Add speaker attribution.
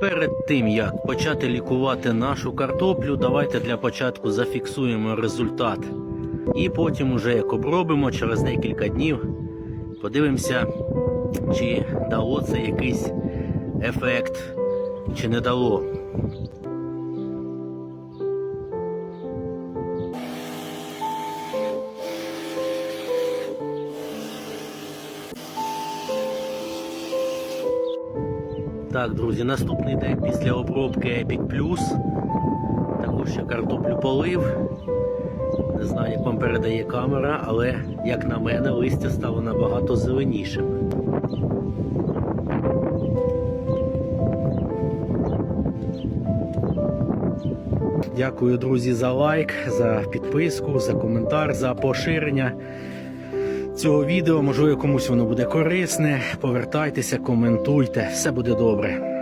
Speaker 1: Перед тим як почати лікувати нашу картоплю, давайте для початку зафіксуємо результат. І потім, уже як обробимо через декілька днів, подивимося, чи дало це якийсь ефект, чи не дало. Так, друзі, наступний день після обробки Epic Plus. Також я картоплю полив. Не знаю, як вам передає камера, але як на мене, листя стало набагато зеленішим. Дякую, друзі, за лайк, за підписку, за коментар, за поширення цього відео. Можливо, комусь воно буде корисне. Повертайтеся, коментуйте, все буде добре.